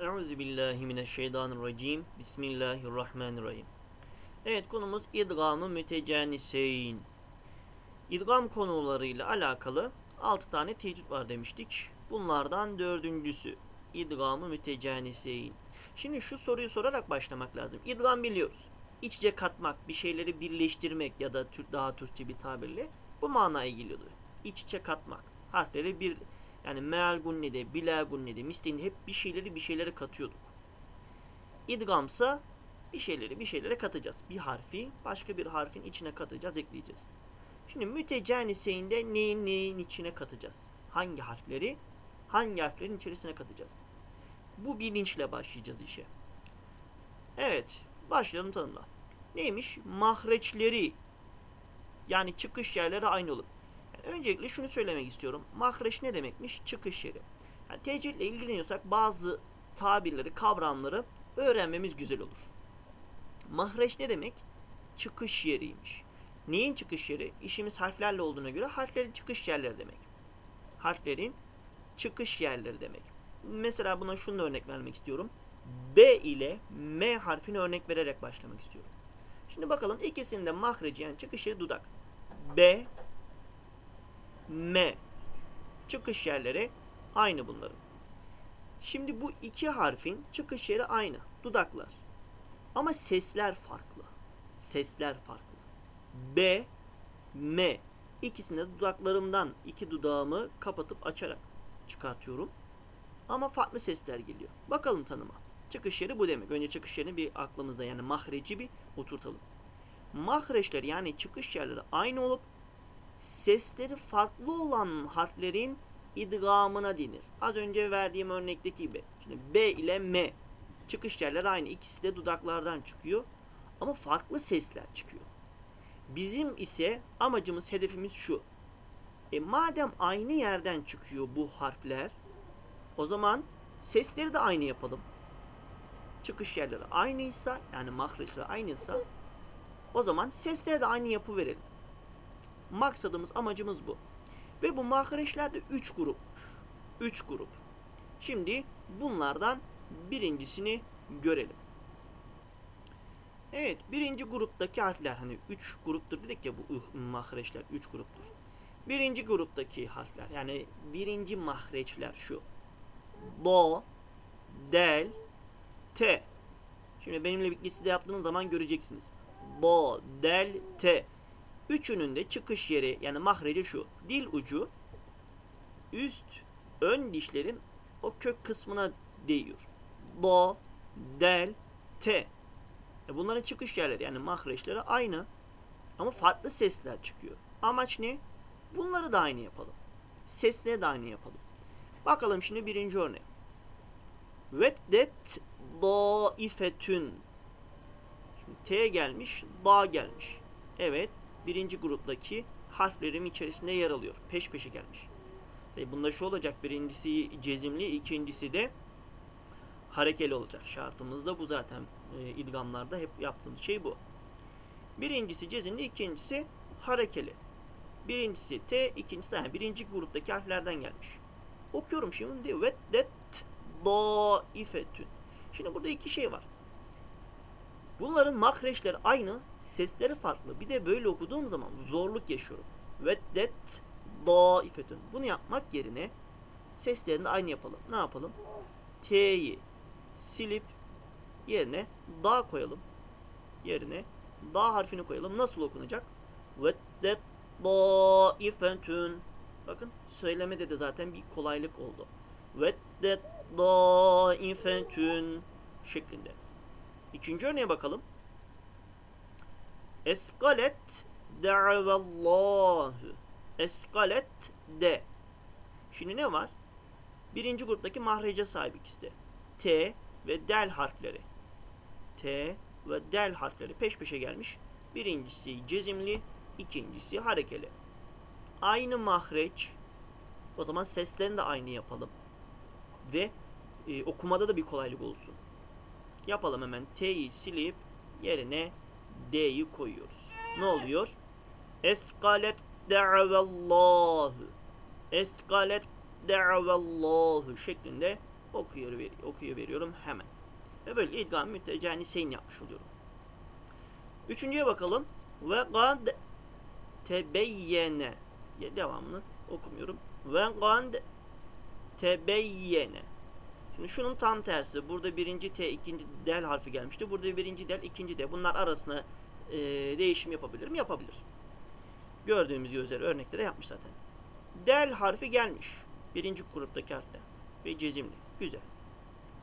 Euzu billahi mineşşeytanirracim. Bismillahirrahmanirrahim. Evet konumuz idgamı mütecaniseyn. İdgam konularıyla alakalı 6 tane tecrüt var demiştik. Bunlardan dördüncüsü idgamı mütecaniseyn. Şimdi şu soruyu sorarak başlamak lazım. İdgam biliyoruz. İç içe katmak, bir şeyleri birleştirmek ya da daha Türkçe bir tabirle bu manaya geliyordu. İç içe katmak. Harfleri bir yani meal gunnede, bila gunnede, misleğinde hep bir şeyleri bir şeylere katıyorduk. İdgamsa bir şeyleri bir şeylere katacağız. Bir harfi başka bir harfin içine katacağız, ekleyeceğiz. Şimdi mütecaniseynde neyin neyin içine katacağız? Hangi harfleri hangi harflerin içerisine katacağız? Bu bilinçle başlayacağız işe. Evet, başlayalım tanımla. Neymiş? Mahreçleri yani çıkış yerleri aynı olur. Öncelikle şunu söylemek istiyorum. Mahreç ne demekmiş? Çıkış yeri. Yani tecrütle ilgileniyorsak bazı tabirleri, kavramları öğrenmemiz güzel olur. Mahreç ne demek? Çıkış yeriymiş. Neyin çıkış yeri? İşimiz harflerle olduğuna göre harflerin çıkış yerleri demek. Harflerin çıkış yerleri demek. Mesela buna şunu örnek vermek istiyorum. B ile M harfini örnek vererek başlamak istiyorum. Şimdi bakalım ikisinde mahreci yani çıkış yeri dudak. B, M. Çıkış yerleri aynı bunların. Şimdi bu iki harfin çıkış yeri aynı. Dudaklar. Ama sesler farklı. Sesler farklı. B, M. İkisinde dudaklarımdan iki dudağımı kapatıp açarak çıkartıyorum. Ama farklı sesler geliyor. Bakalım tanıma. Çıkış yeri bu demek. Önce çıkış yerini bir aklımızda yani mahreci bir oturtalım. Mahreçler yani çıkış yerleri aynı olup sesleri farklı olan harflerin idgamına denir. Az önce verdiğim örnekteki gibi. Şimdi B ile M çıkış yerleri aynı. İkisi de dudaklardan çıkıyor. Ama farklı sesler çıkıyor. Bizim ise amacımız, hedefimiz şu. E madem aynı yerden çıkıyor bu harfler, o zaman sesleri de aynı yapalım. Çıkış yerleri aynıysa, yani mahreçleri aynıysa, o zaman sesleri de aynı yapı verelim. Maksadımız, amacımız bu. Ve bu mahreçler de 3 grupmuş. 3 grup. Şimdi bunlardan birincisini görelim. Evet, birinci gruptaki harfler hani 3 gruptur dedik ya bu mahreçler 3 gruptur. Birinci gruptaki harfler yani birinci mahreçler şu. Do, del, te. Şimdi benimle bir listede yaptığınız zaman göreceksiniz. Do, del, te. Üçünün de çıkış yeri yani mahreci şu. Dil ucu üst ön dişlerin o kök kısmına değiyor. Do, del, te. E bunların çıkış yerleri yani mahreçleri aynı. Ama farklı sesler çıkıyor. Amaç ne? Bunları da aynı yapalım. Sesleri de aynı yapalım. Bakalım şimdi birinci örnek. Veddet daifetün. Şimdi T gelmiş, da gelmiş. Evet, birinci gruptaki harflerim içerisinde yer alıyor. Peş peşe gelmiş. E bunda şu olacak. Birincisi cezimli, ikincisi de harekeli olacak. Şartımız da bu zaten e, idgamlarda hep yaptığımız şey bu. Birincisi cezimli, ikincisi harekeli. Birincisi T, ikincisi yani birinci gruptaki harflerden gelmiş. Okuyorum şimdi. Veddet daifetün. Şimdi burada iki şey var. Bunların mahreçleri aynı, sesleri farklı. Bir de böyle okuduğum zaman zorluk yaşıyorum. Veddet daifetün. Bunu yapmak yerine seslerini aynı yapalım. Ne yapalım? T'yi silip yerine da koyalım. Yerine da harfini koyalım. Nasıl okunacak? Veddet daifetün. Bakın söylemede de zaten bir kolaylık oldu. Veddet daifetün şeklinde. İkinci örneğe bakalım. Eskalet da'vallahu. Eskalet de. Şimdi ne var? Birinci gruptaki mahrece sahip ikisi. T ve del harfleri. T ve del harfleri peş peşe gelmiş. Birincisi cezimli, ikincisi harekeli. Aynı mahreç. O zaman seslerini de aynı yapalım. Ve e, okumada da bir kolaylık olsun. Yapalım hemen. T'yi silip yerine D'yi koyuyoruz. Ne oluyor? Eskalet da'vallahu. Eskalet da'vallahu şeklinde okuyor, okuyor veriyorum hemen. Ve böyle idgam mütecaniseyn yapmış oluyorum. Üçüncüye bakalım. Ve gad tebeyyene. Devamını okumuyorum. Ve gad tebeyyene. Şunun tam tersi. Burada birinci T, ikinci del harfi gelmişti. Burada birinci del, ikinci D. Bunlar arasında e, değişim yapabilir mi? Yapabilir. Gördüğümüz üzere örnekte de yapmış zaten. Del harfi gelmiş. Birinci gruptaki harften. Ve cezimli. Güzel.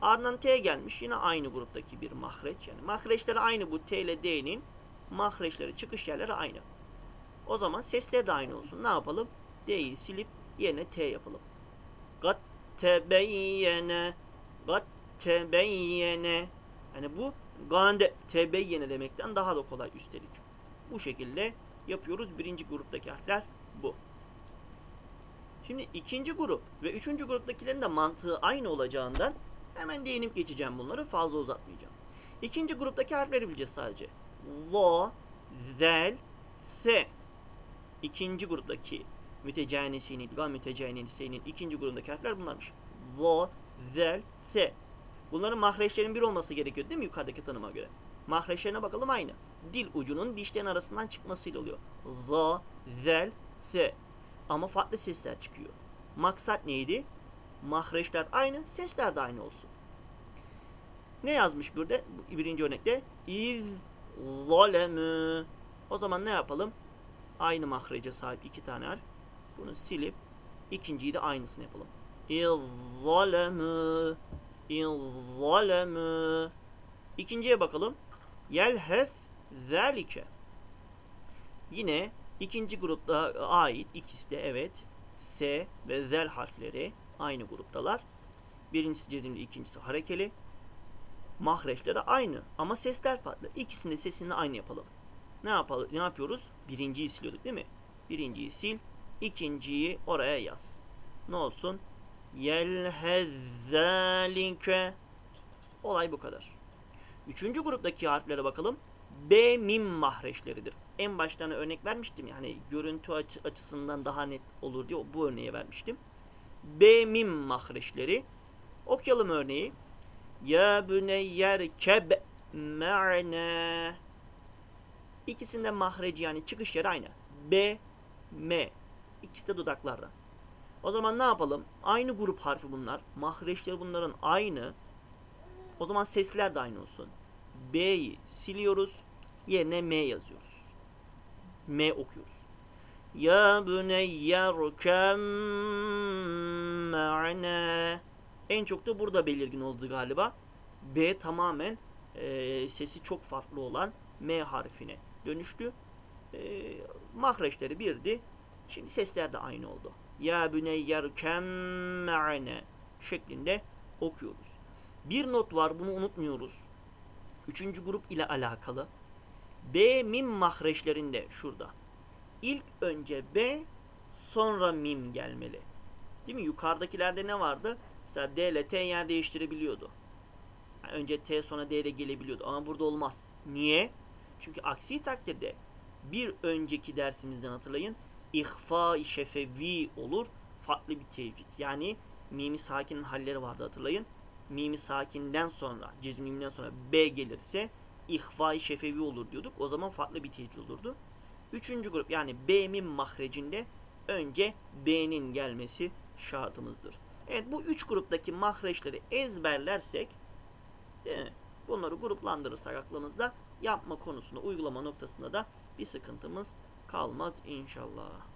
Ardından T gelmiş. Yine aynı gruptaki bir mahreç. Yani mahreçleri aynı bu T ile D'nin. Mahreçleri, çıkış yerleri aynı. O zaman sesler de aynı olsun. Ne yapalım? D'yi silip yerine T yapalım. Gat tebeyyene gat tebeyyene yani bu gande tebeyyene demekten daha da kolay üstelik. Bu şekilde yapıyoruz. Birinci gruptaki harfler bu. Şimdi ikinci grup ve üçüncü gruptakilerin de mantığı aynı olacağından hemen değinip geçeceğim bunları. Fazla uzatmayacağım. İkinci gruptaki harfleri bileceğiz sadece. Lo, zel, se. İkinci gruptaki mütecanisinin, idgam mütecanisinin ikinci grubundaki harfler bunlarmış. Lo, zel, se. Bunların mahreçlerin bir olması gerekiyor değil mi yukarıdaki tanıma göre? Mahreçlerine bakalım aynı. Dil ucunun dişlerin arasından çıkmasıyla oluyor. Lo, zel, se. Ama farklı sesler çıkıyor. Maksat neydi? Mahreçler aynı, sesler de aynı olsun. Ne yazmış burada? Birinci örnekte. İz zalemü. O zaman ne yapalım? Aynı mahrece sahip iki tane harf. Bunu silip ikinciyi de aynısını yapalım. İzzalemü İzzalemü İkinciye bakalım. Yelhez zalike Yine ikinci grupta ait ikisi de evet S ve zel harfleri aynı gruptalar. Birincisi cezimli, ikincisi harekeli. Mahreçleri aynı ama sesler farklı. İkisinin de sesini aynı yapalım. Ne yapalım? Ne yapıyoruz? Birinciyi siliyorduk değil mi? Birinciyi sil, ikinciyi oraya yaz. Ne olsun? Yelhezzalike Olay bu kadar. Üçüncü gruptaki harflere bakalım. B mim mahreçleridir. En baştan örnek vermiştim ya hani görüntü açı, açısından daha net olur diye bu örneği vermiştim. B mim mahreçleri. Okuyalım örneği. Ya büneyyer keb ma'na İkisinde mahreci yani çıkış yeri aynı. B, M. İkisi de dudaklardan. O zaman ne yapalım? Aynı grup harfi bunlar. Mahreçleri bunların aynı. O zaman sesler de aynı olsun. B'yi siliyoruz. Yerine M yazıyoruz. M okuyoruz. Ya büneyyerkem ma'na En çok da burada belirgin oldu galiba. B tamamen e, sesi çok farklı olan M harfine dönüştü. E, mahreçleri birdi. Şimdi sesler de aynı oldu. Ya büneyyerkem ma'na şeklinde okuyoruz. Bir not var bunu unutmuyoruz. Üçüncü grup ile alakalı. B mim mahreçlerinde şurada. İlk önce B sonra mim gelmeli. Değil mi? Yukarıdakilerde ne vardı? Mesela D ile T yer değiştirebiliyordu. Yani önce T sonra D ile gelebiliyordu. Ama burada olmaz. Niye? Çünkü aksi takdirde bir önceki dersimizden hatırlayın. İhfa-i şefevi olur. Farklı bir tevcid. Yani mimi sakinin halleri vardı hatırlayın. Mimi sakinden sonra, cezmimden sonra B gelirse ihfa-i şefevi olur diyorduk. O zaman farklı bir tevcid olurdu. Üçüncü grup yani B mim mahrecinde önce B'nin gelmesi şartımızdır. Evet bu üç gruptaki mahreçleri ezberlersek değil mi? bunları gruplandırırsak aklımızda yapma konusunda uygulama noktasında da bir sıkıntımız kalmaz inşallah.